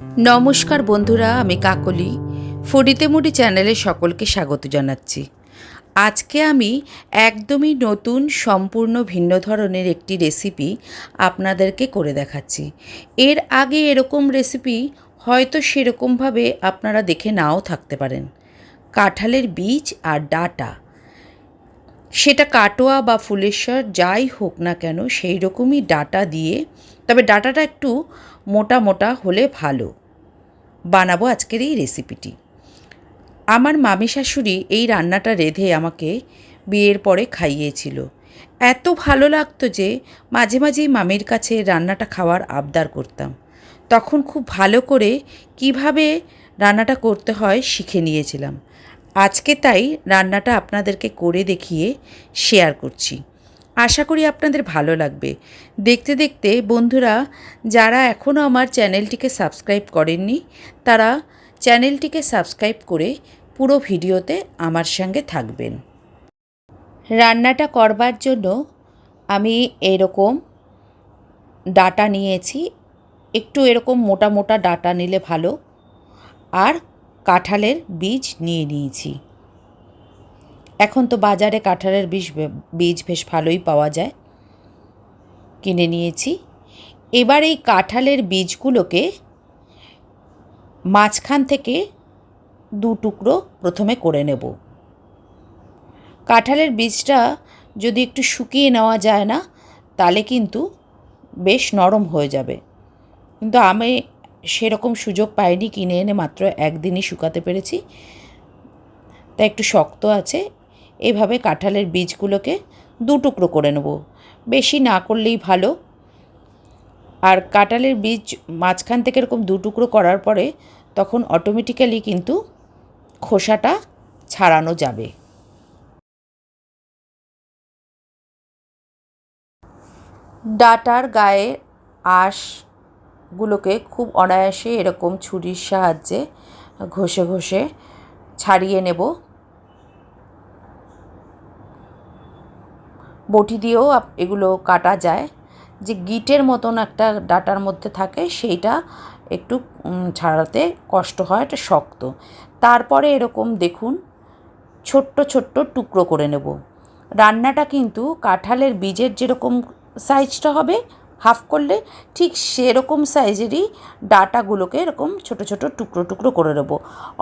নমস্কার বন্ধুরা, আমি কাকলি। ফুডিতে মুডি চ্যানেলে সকলকে স্বাগত জানাচ্ছি। আজকে আমি একদমই নতুন, সম্পূর্ণ, ভিন্ন ধরনের একটি রেসিপি আপনাদেরকে করে দেখাচ্ছি। এর আগে এরকম রেসিপি হয়তো সেরকমভাবে আপনারা দেখে নাও থাকতে পারেন। কাঁঠালের বীজ আর ডাটা। সেটা কাটোয়া বা ফুলেশ্বর যাই হোক না কেন সেই রকমই ডাটা দিয়ে, তবে ডাটাটা একটু মোটা মোটা হলে ভালো। বানাবো আজকের এই রেসিপিটি। আমার মামি শাশুড়ি এই রান্নাটা রেঁধে আমাকে বিয়ের পরে খাইয়েছিল। এত ভালো লাগতো যে মাঝে মাঝেই মামির কাছে রান্নাটা খাওয়ার আবদার করতাম। তখন খুব ভালো করে কীভাবে রান্নাটা করতে হয় শিখে নিয়েছিলাম। আজকে তাই রান্নাটা আপনাদেরকে করে দেখিয়ে শেয়ার করছি। আশা করি আপনাদের ভালো লাগবে। দেখতে দেখতে বন্ধুরা, যারা এখনও আমার চ্যানেলটিকে সাবস্ক্রাইব করেননি, তারা চ্যানেলটিকে সাবস্ক্রাইব করে পুরো ভিডিওতে আমার সঙ্গে থাকবেন। রান্নাটা করবার জন্য আমি এরকম ডাটা নিয়েছি। একটু এরকম মোটা মোটা ডাটা নিলে ভালো। আর কাঁঠালের বীজ নিয়ে নিয়েছি। এখন তো বাজারে কাঁঠালের বীজ বীজ বেশ ভালোই পাওয়া যায়। কিনে নিয়েছি। এবার এই কাঁঠালের বীজগুলোকে মাঝখান থেকে দু টুকরো প্রথমে করে নেব। কাঁঠালের বীজটা যদি একটু শুকিয়ে নেওয়া যায় না, তাহলে কিন্তু বেশ নরম হয়ে যাবে। কিন্তু আমি সেরকম সুযোগ পাইনি কিনে এনে মাত্র একদিনই শুকাতে পেরেছি। তা একটু শক্ত আছে, এভাবে কাঁঠালের বীজগুলোকে দু টুকরো করে নেব। বেশি না করলেই ভালো। আর কাঁঠালের বীজ মাঝখান থেকে এরকম দু টুকরো করার পরে তখন অটোমেটিক্যালি কিন্তু খোসাটা ছাড়ানো যাবে। ডাটার গায়ে আঁশগুলোকে খুব অনায়াসে এরকম ছুরির সাহায্যে ঘষে ঘষে ছাড়িয়ে নেব। বটি দিয়েও এগুলো কাটা যায়। যে গিটের মতন একটা ডাটার মধ্যে থাকে সেইটা একটু ছাড়াতে কষ্ট হয়, এটা শক্ত। তারপরে এরকম দেখুন, ছোট্ট ছোট্ট টুকরো করে নেব। রান্নাটা কিন্তু কাঁঠালের বীজের যেরকম সাইজটা হবে হাফ করলে ঠিক সেরকম সাইজেরই ডাটাগুলোকে এরকম ছোট ছোট টুকরো টুকরো করে নেব।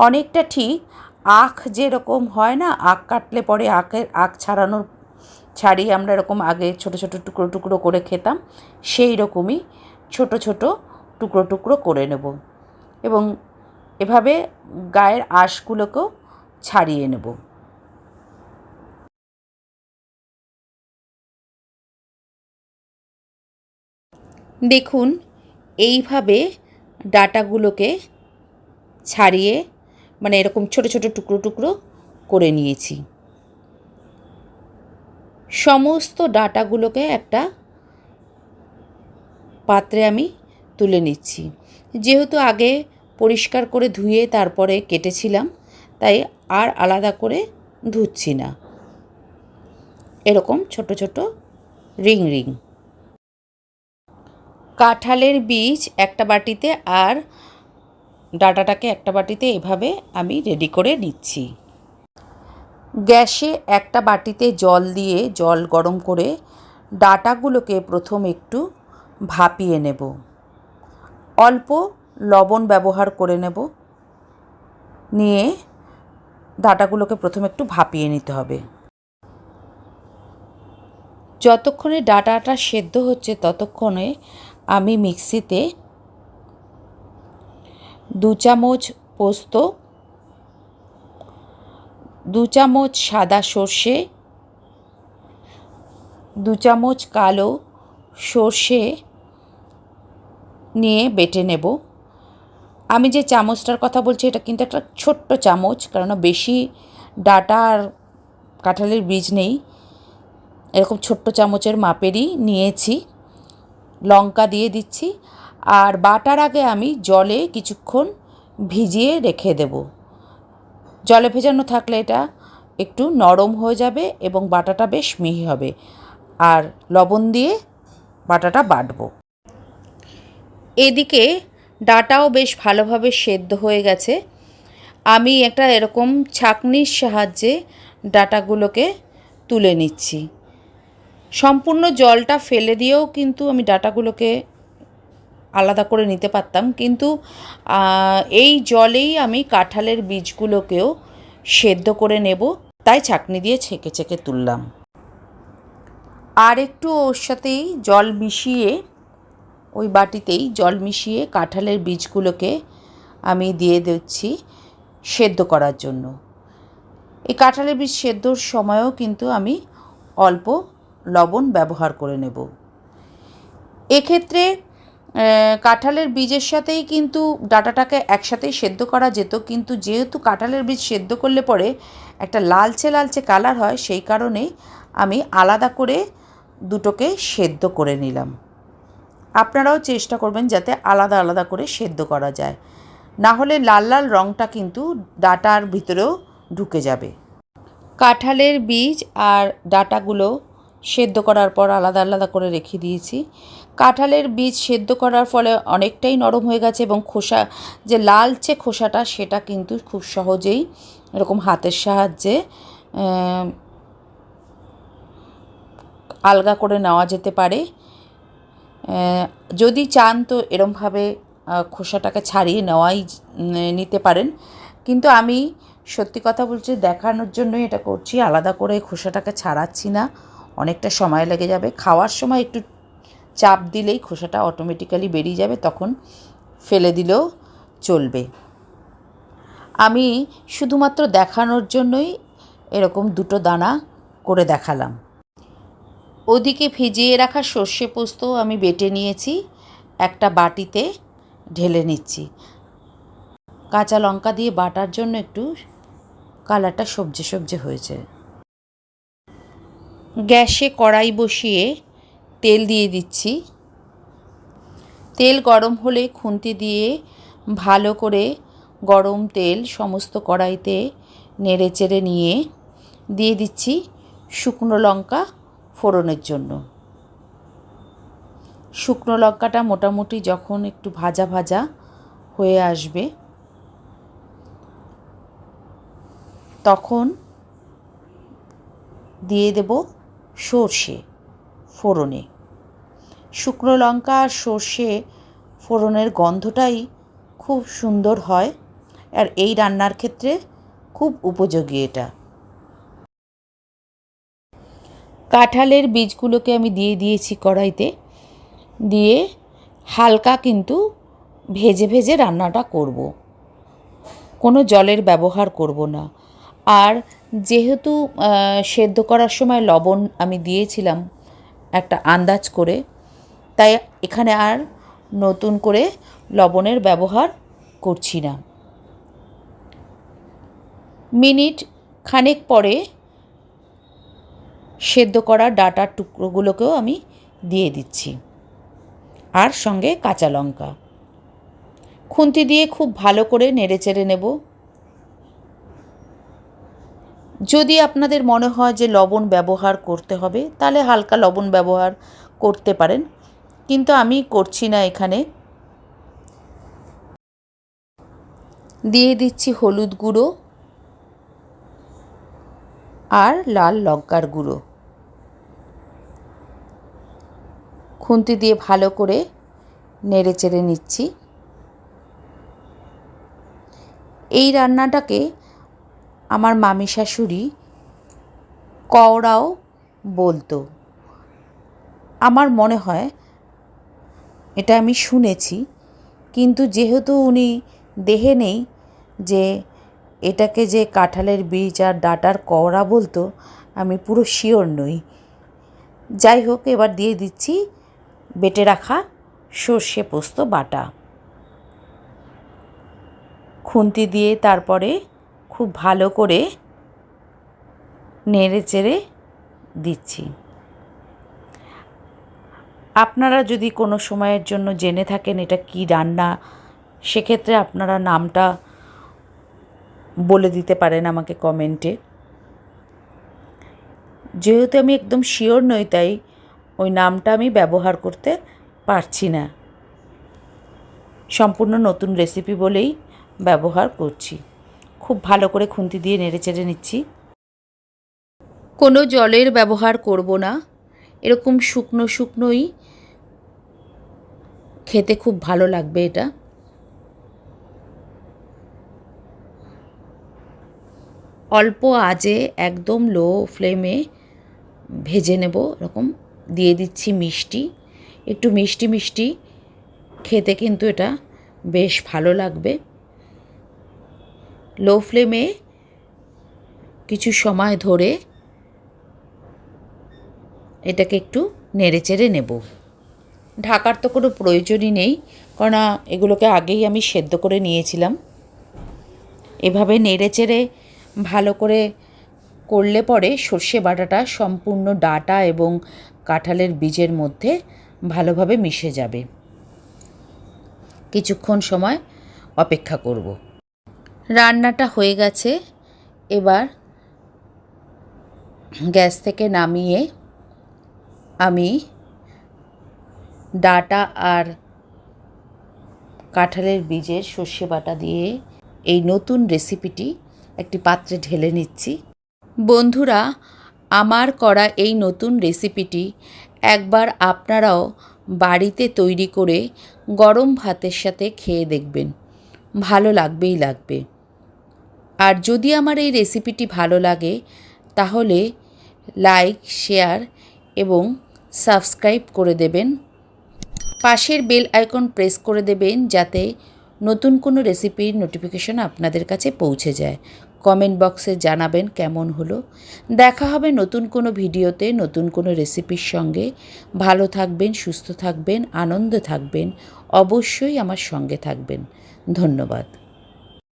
অনেকটা ঠিক আখ যেরকম হয় না, আখ কাটলে পরে আখের, আখ ছাড়ানোর ছাড়িয়ে আমরা এরকম আগে ছোট ছোট টুকরো টুকরো করে খেতাম, সেই রকমই ছোট ছোট টুকরো টুকরো করে নেব এবং এভাবে গায়ের আঁশগুলোকেও ছাড়িয়ে নেব। দেখুন, এইভাবে ডাটাগুলোকে ছাড়িয়ে মানে এরকম ছোট ছোট টুকরো টুকরো করে নিয়েছি। সমস্ত ডাটাগুলোকে একটা পাত্রে আমি তুলে নিচ্ছি। যেহেতু আগে পরিষ্কার করে ধুয়ে তারপরে কেটেছিলাম, তাই আর আলাদা করে ধুচ্ছি না। এরকম ছোট ছোট রিং রিং। কাঁঠালের বীজ একটা বাটিতে আর ডাটাটাকে একটা বাটিতে এভাবে আমি রেডি করে নিচ্ছি। গ্যাসে একটা বাটিতে জল দিয়ে জল গরম করে ডাটাগুলোকে প্রথম একটু ভাপিয়ে নেব। অল্প লবণ ব্যবহার করে নেব। নিয়ে ডাটাগুলোকে প্রথম একটু ভাপিয়ে নিতে হবে। যতক্ষণে ডাটাটা সেদ্ধ হচ্ছে ততক্ষণে আমি মিক্সিতে দু চামচ পোস্ত, দু চামচ সাদা সর্ষে, দু চামচ কালো সর্ষে নিয়ে বেটে নেব। আমি যে চামচটার কথা বলছি, এটা কিন্তু একটা ছোট্ট চামচ কারণ বেশি ডাটা আর কাঁঠালের বীজ নেই। এরকম ছোট্ট চামচের মাপেরই নিয়েছি। লঙ্কা দিয়ে দিচ্ছি আর বাটার আগে আমি জলে কিছুক্ষণ ভিজিয়ে রেখে দেব। জলে ভেজানো থাকলে এটা একটু নরম হয়ে যাবে এবং বাটাটা বেশ মিহি হবে। আর লবণ দিয়ে বাটাটা বাটব। এদিকে ডাটাও বেশ ভালোভাবে সেদ্ধ হয়ে গেছে। আমি একটা এরকম ছাঁকনির সাহায্যে ডাটাগুলোকে তুলে নিচ্ছি। সম্পূর্ণ জলটা ফেলে দিয়েও কিন্তু আমি ডাটাগুলোকে আলাদা করে নিতে পারতাম। কিন্তু এই জলেই আমি কাঁঠালের বীজগুলোকেও সেদ্ধ করে নেব, তাই ছাঁকনি দিয়ে ছেঁকে ছেঁকে তুললাম। আর একটু ওর সাথেই জল মিশিয়ে, ওই বাটিতেই জল মিশিয়ে কাঁঠালের বীজগুলোকে আমি দিয়ে দিচ্ছি সেদ্ধ করার জন্য। এই কাঁঠালের বীজ সেদ্ধর সময়ও কিন্তু আমি অল্প লবণ ব্যবহার করে নেব। এক্ষেত্রে কাঁঠালের বীজের সাথেই কিন্তু ডাটাটাকে একসাথেই সেদ্ধ করা যেত, কিন্তু যেহেতু কাঁঠালের বীজ সেদ্ধ করলে পরে একটা লালচে লালচে কালার হয়, সেই কারণেই আমি আলাদা করে দুটোকে সেদ্ধ করে নিলাম। আপনারাও চেষ্টা করবেন যাতে আলাদা আলাদা করে সেদ্ধ করা যায়। না হলে লাল লাল রঙটা কিন্তু ডাটার ভিতরেও ঢুকে যাবে। কাঁঠালের বীজ আর ডাটাগুলো সেদ্ধ করার পর আলাদা আলাদা করে রেখে দিয়েছি। কাঁঠালের বীজ সেদ্ধ করার ফলে অনেকটাই নরম হয়ে গেছে এবং খোসা, যে লালচে খোসাটা সেটা কিন্তু খুব সহজেই এরকম হাতের সাহায্যে আলগা করে নেওয়া যেতে পারে। যদি চান তো এরমভাবে খোসাটাকে ছাড়িয়ে নেওয়াই নিতে পারেন। কিন্তু আমি সত্যি কথা বলছি, দেখানোর জন্যই এটা করছি, আলাদা করে খোসাটাকে ছাড়াচ্ছি না। অনেকটা সময় লেগে যাবে। খাওয়ার সময় একটু চাপ দিলেই খোসাটা অটোমেটিক্যালি বেরিয়ে যাবে, তখন ফেলে দিলেও চলবে। আমি শুধুমাত্র দেখানোর জন্যই এরকম দুটো দানা করে দেখালাম। ওদিকে ভিজিয়ে রাখা সর্ষে পোস্ত আমি বেটে নিয়েছি, একটা বাটিতে ঢেলে নিচ্ছি। কাঁচা লঙ্কা দিয়ে বাটার জন্য একটু কালারটা সবজে সবজে হয়েছে। গ্যাসে কড়াই বসিয়ে তেল দিয়ে দিচ্ছি। তেল গরম হলে খুন্তি দিয়ে ভালো করে গরম তেল সমস্ত কড়াইতে নেড়ে চেড়ে নিয়ে দিয়ে দিচ্ছি শুকনো লঙ্কা ফোড়নের জন্য। শুকনো লঙ্কাটা মোটামুটি যখন একটু ভাজা ভাজা হয়ে আসবে, তখন দিয়ে দেব সর্ষে, ফোড়নে। শুকনো লঙ্কা আর সর্ষে ফোড়নের গন্ধটাই খুব সুন্দর হয় আর এই রান্নার ক্ষেত্রে খুব উপযোগী এটা। কাঁঠালের বীজগুলোকে আমি দিয়ে দিয়েছি কড়াইতে। দিয়ে হালকা কিন্তু ভেজে ভেজে রান্নাটা করব। কোনো জলের ব্যবহার করব না। আর যেহেতু সেদ্ধ করার সময় লবণ আমি দিয়েছিলাম একটা আন্দাজ করে, তাই এখানে আর নতুন করে লবণের ব্যবহার করছি না। মিনিট খানেক পরে সেদ্ধ করা ডাটার টুকরোগুলোকেও আমি দিয়ে দিচ্ছি, আর সঙ্গে কাঁচা লঙ্কা। খুন্তি দিয়ে খুব ভালো করে নেড়ে চেড়ে নেব। যদি আপনাদের মনে হয় যে লবণ ব্যবহার করতে হবে, তাহলে হালকা লবণ ব্যবহার করতে পারেন। কিন্তু আমি করছি না এখানে। দিয়ে দিচ্ছি হলুদ গুঁড়ো আর লাল লঙ্কার গুঁড়ো। খুন্তি দিয়ে ভালো করে নেড়ে চেড়ে নিচ্ছি। এই রান্নাটাকে আমার মামি শাশুড়ি কওড়াও বলতো। আমার মনে হয় এটা আমি শুনেছি, কিন্তু যেহেতু উনি দেহে নেই যে এটাকে যে কাঁঠালের বীজ আর ডাটার কওড়া বলতো, আমি পুরো শিওর নই। যাই হোক, এবার দিয়ে দিচ্ছি বেটে রাখা সর্ষে পোস্ত বাটা। খুন্তি দিয়ে তারপরে খুব ভালো করে নেড়ে চেড়ে দিচ্ছি। আপনারা যদি কোনো সময়ের জন্য জেনে থাকেন এটা কি রান্না, সেক্ষেত্রে আপনারা নামটা বলে দিতে পারেন আমাকে কমেন্টে। যেহেতু আমি একদম শিওর নই, তাই ওই নামটা আমি ব্যবহার করতে পারছি না। সম্পূর্ণ নতুন রেসিপি বলেই ব্যবহার করছি। খুব ভালো করে খুন্তি দিয়ে নেড়ে চেড়ে নিচ্ছি। কোনো জলের ব্যবহার করব না। এরকম শুকনো শুকনোই খেতে খুব ভালো লাগবে এটা। অল্প আজে একদম লো ফ্লেমে ভেজে নেব, এরকম দিয়ে দিচ্ছি মিষ্টি। একটু মিষ্টি মিষ্টি খেতে কিন্তু এটা বেশ ভালো লাগবে। লো ফ্লেমে কিছু সময় ধরে এটাকে একটু নেড়ে চেড়ে নেব। ঢাকার তো কোনো প্রয়োজনই নেই কারণ এগুলোকে আগেই আমি সেদ্ধ করে নিয়েছিলাম। এভাবে নেড়ে চেড়ে ভালো করে করলে পরে সর্ষে বাটাটা সম্পূর্ণ ডাটা এবং কাঁঠালের বীজের মধ্যে ভালোভাবে মিশে যাবে। কিছুক্ষণ সময় অপেক্ষা করব। রান্নাটা হয়ে গেছে। এবার গ্যাস থেকে নামিয়ে আমি ডাটা আর কাঁঠালের বীজের সর্ষে বাটা দিয়ে এই নতুন রেসিপিটি একটি পাত্রে ঢেলে নিচ্ছি। বন্ধুরা, আমার করা এই নতুন রেসিপিটি একবার আপনারাও বাড়িতে তৈরি করে গরম ভাতের সাথে খেয়ে দেখবেন। ভালো লাগবেই লাগবে। আর যদি আমার এই রেসিপিটি ভালো লাগে, তাহলে লাইক শেয়ার এবং সাবস্ক্রাইব করে দেবেন। পাশের বেল আইকন প্রেস করে দেবেন যাতে নতুন কোনো রেসিপির নোটিফিকেশন আপনাদের কাছে পৌঁছে যায়। কমেন্ট বক্সে জানাবেন কেমন হলো। দেখা হবে নতুন কোনো ভিডিওতে, নতুন কোনো রেসিপির সঙ্গে। ভালো থাকবেন, সুস্থ থাকবেন, আনন্দ থাকবেন, অবশ্যই আমার সঙ্গে থাকবেন। ধন্যবাদ।